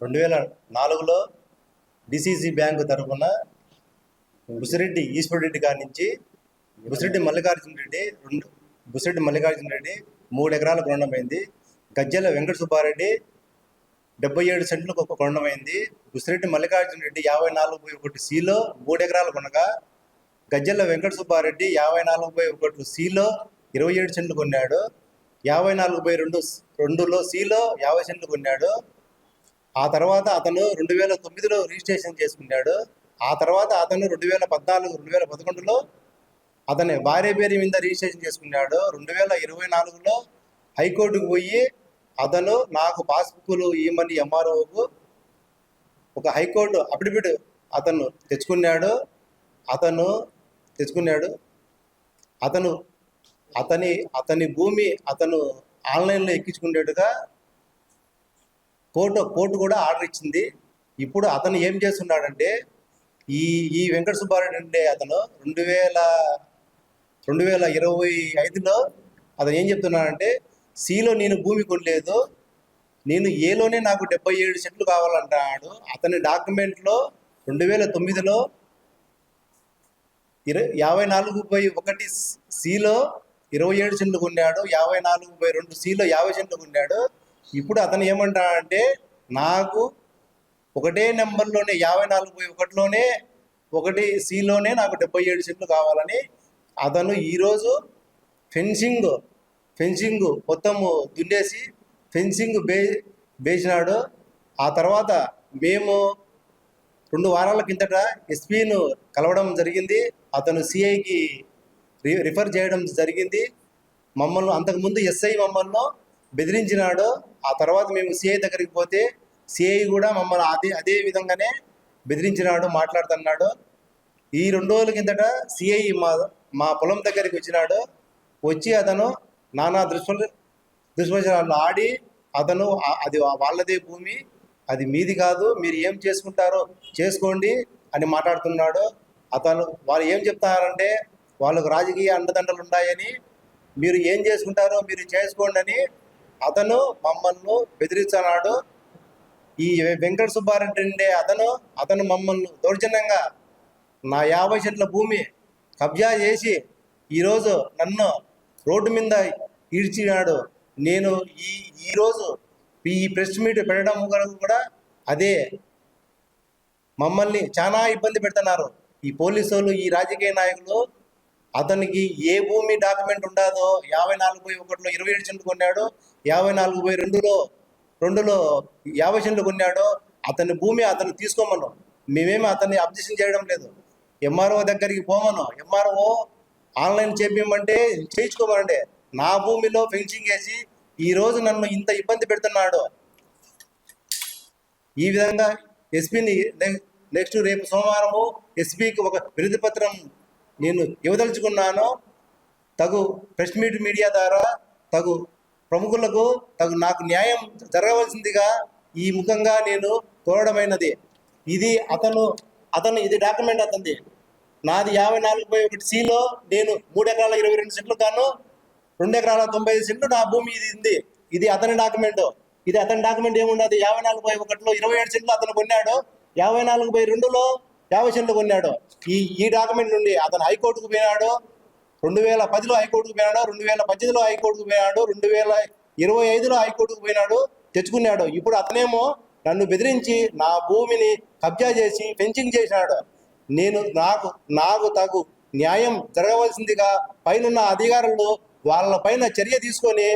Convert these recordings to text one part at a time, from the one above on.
రెండు వేల నాలుగులో డిసిసి బ్యాంకు తరఫున బుసిరెడ్డి ఈశ్వర్ రెడ్డి గారి నుంచి బుసిరెడ్డి మల్లికార్జున రెడ్డి రెండు బుసిరెడ్డి మల్లికార్జున రెడ్డి మూడు ఎకరాల కొనడమైంది గజ్జల వెంకట సుబ్బారెడ్డి డెబ్బై ఏడు సెంట్లకు ఒక కొనడమైంది బుసిరెడ్డి మల్లికార్జున రెడ్డి యాభై నాలుగు బై ఒకటి సిలో మూడు ఎకరాలు కొనగా గజ్జల వెంకట సుబ్బారెడ్డి యాభై నాలుగు బై ఒకటి సిలో ఇరవై ఏడు సెంట్లు కొన్నాడు. యాభై నాలుగు బై రెండు రెండులో సిలో యాభై సెంట్లు కొన్నాడు. ఆ తర్వాత అతను రెండు వేల తొమ్మిదిలో రిజిస్ట్రేషన్ చేసుకున్నాడు. ఆ తర్వాత అతను రెండు వేల పద్నాలుగు రెండు వేల పదకొండులో అతని భార్య పేరు మీద రిజిస్ట్రేషన్ చేసుకున్నాడు. రెండు వేల ఇరవై నాలుగులో హైకోర్టుకు పోయి అతను నాకు పాస్బుక్లు ఇవ్వమని ఎంఆర్ఓకు ఒక హైకోర్టు అఫిడవిట్ అతను తెచ్చుకున్నాడు. అతను తెచ్చుకున్నాడు. అతను అతని అతని భూమి అతను ఆన్లైన్లో ఎక్కించుకునేట్టుగా కోర్టు కోర్టు కూడా ఆర్డర్ ఇచ్చింది. ఇప్పుడు అతను ఏం చేస్తున్నాడంటే ఈ ఈ వెంకట సుబ్బారెడ్డి అతను రెండు వేల రెండు వేల ఇరవై ఐదులో అతను ఏం చెప్తున్నాడంటే సిలో నేను భూమి కొనలేదు నేను ఏలోనే నాకు డెబ్బై ఏడు సెట్లు కావాలంటున్నాడు అతని డాక్యుమెంట్లో రెండు వేల తొమ్మిదిలో ఇరవై యాభై నాలుగు బై ఒకటి సిలో ఇరవై ఏడు సెంట్లు కొన్నాడు యాభై నాలుగు బై రెండు సిలో యాభై సెంట్లు కొన్నాడు. ఇప్పుడు అతను ఏమంటాడంటే నాకు ఒకటే నెంబర్లోనే యాభై నాలుగు బై ఒకటిలోనే ఒకటి సిలోనే నాకు డెబ్బై ఏడు సెంట్లు కావాలని అతను ఈరోజు ఫెన్సింగ్ ఫెన్సింగ్ మొత్తము దున్నేసి ఫెన్సింగ్ బే వేసినాడు ఆ తర్వాత మేము రెండు వారాల కిందట ఎస్పీను కలవడం జరిగింది. అతను సిఐకి రిఫర్ చేయడం జరిగింది. మమ్మల్ని అంతకుముందు ఎస్ఐ మమ్మల్ని బెదిరించినాడు ఆ తర్వాత మేము సిఐ దగ్గరికి పోతే సిఐ కూడా మమ్మల్ని అదే అదే విధంగానే బెదిరించినాడు మాట్లాడుతున్నాడు. ఈ రెండు రోజుల కిందట సిఐ మా మా పొలం దగ్గరికి వచ్చినాడు. వచ్చి అతను నానా దృశ్వ దుష్ప్రచారాలు ఆడి అతను అది వాళ్ళదే భూమి అది మీది కాదు మీరు ఏం చేసుకుంటారో చేసుకోండి అని మాట్లాడుతున్నాడు. అతను వాళ్ళు ఏం చెప్తారంటే వాళ్ళకు రాజకీయ అండదండలు ఉన్నాయని మీరు ఏం చేసుకుంటారో మీరు చేసుకోండి అని అతను మమ్మల్ని బెదిరిస్తున్నాడు ఈ వెంకట సుబ్బారెడ్డి అతను అతను మమ్మల్ని దౌర్జన్యంగా నా యాభై సెంట్ల భూమి కబ్జా చేసి ఈరోజు నన్ను రోడ్డు మీద ఈడ్చినాడు. నేను ఈ ఈరోజు ఈ ప్రెస్ మీట్ పెట్టడం కొరకు కూడా అదే మమ్మల్ని చాలా ఇబ్బంది పెడుతున్నారు. ఈ పోలీసు వాళ్ళు ఈ రాజకీయ నాయకులు అతనికి ఏ భూమి డాక్యుమెంట్ ఉండదో యాభై నాలుగు పోయి ఒకటిలో ఇరవై ఏడు సెంట్లు కొన్నాడు యాభై నాలుగు పోయి రెండులో రెండులో యాభై సెంట్లు కొన్నాడు అతని భూమి అతను తీసుకోమను. మేమేమి అతన్ని అబ్జెక్షన్ చేయడం లేదు. ఎంఆర్ఓ దగ్గరికి పోమను. ఎంఆర్ఓ ఆన్లైన్ చేపించమంటే చేయించుకోమనంటే నా భూమిలో ఫెన్సింగ్ వేసి ఈ రోజు నన్ను ఇంత ఇబ్బంది పెడుతున్నాడు. ఈ విధంగా ఎస్పీని నెక్స్ట్ రేపు సోమవారము ఎస్పీకి ఒక విరుద్ధ పత్రం నేను ఇవ్వదలుచుకున్నాను. తగు ప్రెస్ మీట్ మీడియా ద్వారా తగు ప్రముఖులకు తగు నాకు న్యాయం జరగవలసిందిగా ఈ ముఖంగా నేను కోరడమైనది. ఇది అతను అతను ఇది డాక్యుమెంట్ అతనిది. నాది యాభై నాలుగు బై ఒకటి సిలో నేను మూడు ఎకరాల ఇరవై రెండు సెంట్లు కాను రెండు ఎకరాల తొంభై ఐదు సెంట్లు నా భూమి ఇది ఉంది. ఇది అతని డాక్యుమెంట్. ఇది అతని డాక్యుమెంట్ ఏముండదు? యాభై నాలుగు బై ఒకటిలో ఇరవై ఏడు సెంట్లు అతను కొన్నాడు. యాభై నాలుగు బై రెండులో యాభై సెంట్లు కొన్నాడు. ఈ ఈ డాక్యుమెంట్ నుండి అతను హైకోర్టుకు పోయినాడు. రెండు వేల పదిలో హైకోర్టుకు పోయినాడు. రెండు వేల పద్దెనిమిదిలో హైకోర్టుకు పోయినాడు. రెండు వేల ఇరవై ఐదులో హైకోర్టుకు పోయినాడు. తెచ్చుకున్నాడు. ఇప్పుడు అతనేమో నన్ను బెదిరించి నా భూమిని కబ్జా చేసి ఫెన్సింగ్ చేసినాడు నేను నాకు నాకు తగు న్యాయం జరగవలసిందిగా పైనున్న అధికారులు వాళ్ళ పైన చర్య తీసుకొని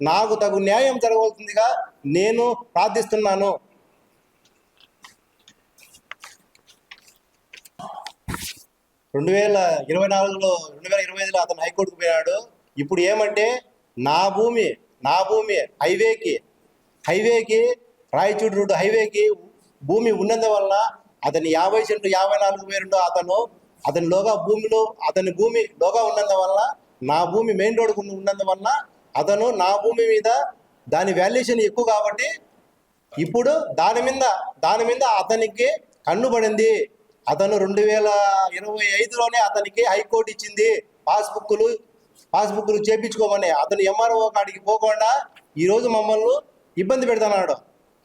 నాకు తగు న్యాయం జరగవలసిందిగా నేను ప్రార్థిస్తున్నాను. రెండు వేల ఇరవై నాలుగులో రెండు వేల ఇరవై ఐదులో అతను హైకోర్టుకు పోయాడు. ఇప్పుడు ఏమంటే నా భూమి నా భూమి హైవేకి హైవేకి రాయచూడు రోడ్డు హైవేకి భూమి ఉన్నందు వల్ల అతని యాభై సెంట్లు యాభై నాలుగు వేలు అతను అతని లోగా భూమిలో అతని భూమి లోగా ఉన్నందు వల్ల నా భూమి మెయిన్ రోడ్కు ఉన్నందువల్ల అతను నా భూమి మీద దాని వాల్యుయేషన్ ఎక్కువ కాబట్టి ఇప్పుడు దాని మీద దాని మీద అతనికి కన్ను పడింది. అతను రెండు వేల ఇరవై ఐదులోనే అతనికి హైకోర్టు ఇచ్చింది పాస్బుక్లు పాస్బుక్లు చేపించుకోమని. అతను ఎంఆర్ఓ కాడికి పోకుండా ఈరోజు మమ్మల్ని ఇబ్బంది పెడుతున్నాడు.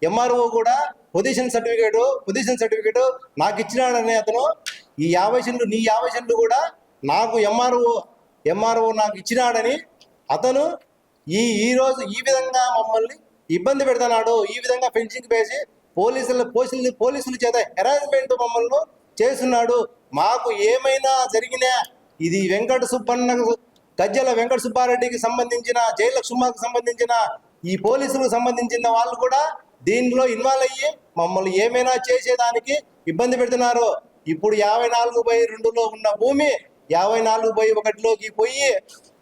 ఎంఆర్ఓ కూడా పొజిషన్ సర్టిఫికేట్ పొజిషన్ సర్టిఫికేట్ నాకు ఇచ్చినాడని అతను. ఈ యాభై సెంట్లు నీ యాభై సెంట్లు కూడా నాకు ఎంఆర్ఓ ఎంఆర్ఓ నాకు ఇచ్చినాడని అతను ఈ ఈ రోజు ఈ విధంగా మమ్మల్ని ఇబ్బంది పెడుతున్నాడు. ఈ విధంగా ఫెన్సింగ్ వేసి పోలీసుల పోలీసులు పోలీసుల చేత హెరాస్మెంట్ మమ్మల్ని చేస్తున్నాడు. మాకు ఏమైనా జరిగినా ఇది వెంకట సుబ్బన్న గజ్జల వెంకట సుబ్బారెడ్డికి సంబంధించిన జయలక్ష్మకు సంబంధించిన ఈ పోలీసులకు సంబంధించిన వాళ్ళు కూడా దీనిలో ఇన్వాల్వ్ అయ్యి మమ్మల్ని ఏమైనా చేసేదానికి ఇబ్బంది పెడుతున్నారు. ఇప్పుడు యాభై నాలుగు బై రెండులో ఉన్న భూమి యాభై నాలుగు బై ఒకటిలోకి పోయి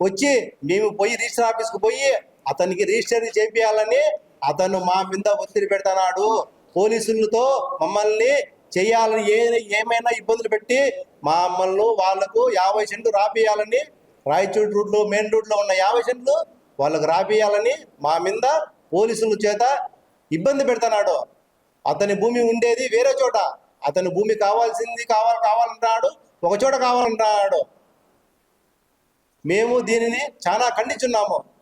వచ్చి మేము పోయి రిజిస్టర్ ఆఫీస్కి పోయి అతనికి రిజిస్టర్ చేపియాలని అతను మా మీద ఒత్తిడి పెడుతున్నాడు. పోలీసులతో మమ్మల్ని చేయాలని ఏ ఏమైనా ఇబ్బందులు పెట్టి మమ్మల్ని వాళ్ళకు యాభై సెంట్లు రాపియాలని రాయచూడు రూట్లో మెయిన్ రూట్లో ఉన్న యాభై సెంట్లు వాళ్ళకు రాపియాలని మా మీద పోలీసుల చేత ఇబ్బంది పెడుతున్నాడు. అతని భూమి ఉండేది వేరే చోట. అతని భూమి కావాల్సింది కావాలి కావాలంటున్నాడు ఒక చోట కావాలంటున్నాడు. మేము దీనిని చాలా ఖండించున్నాము.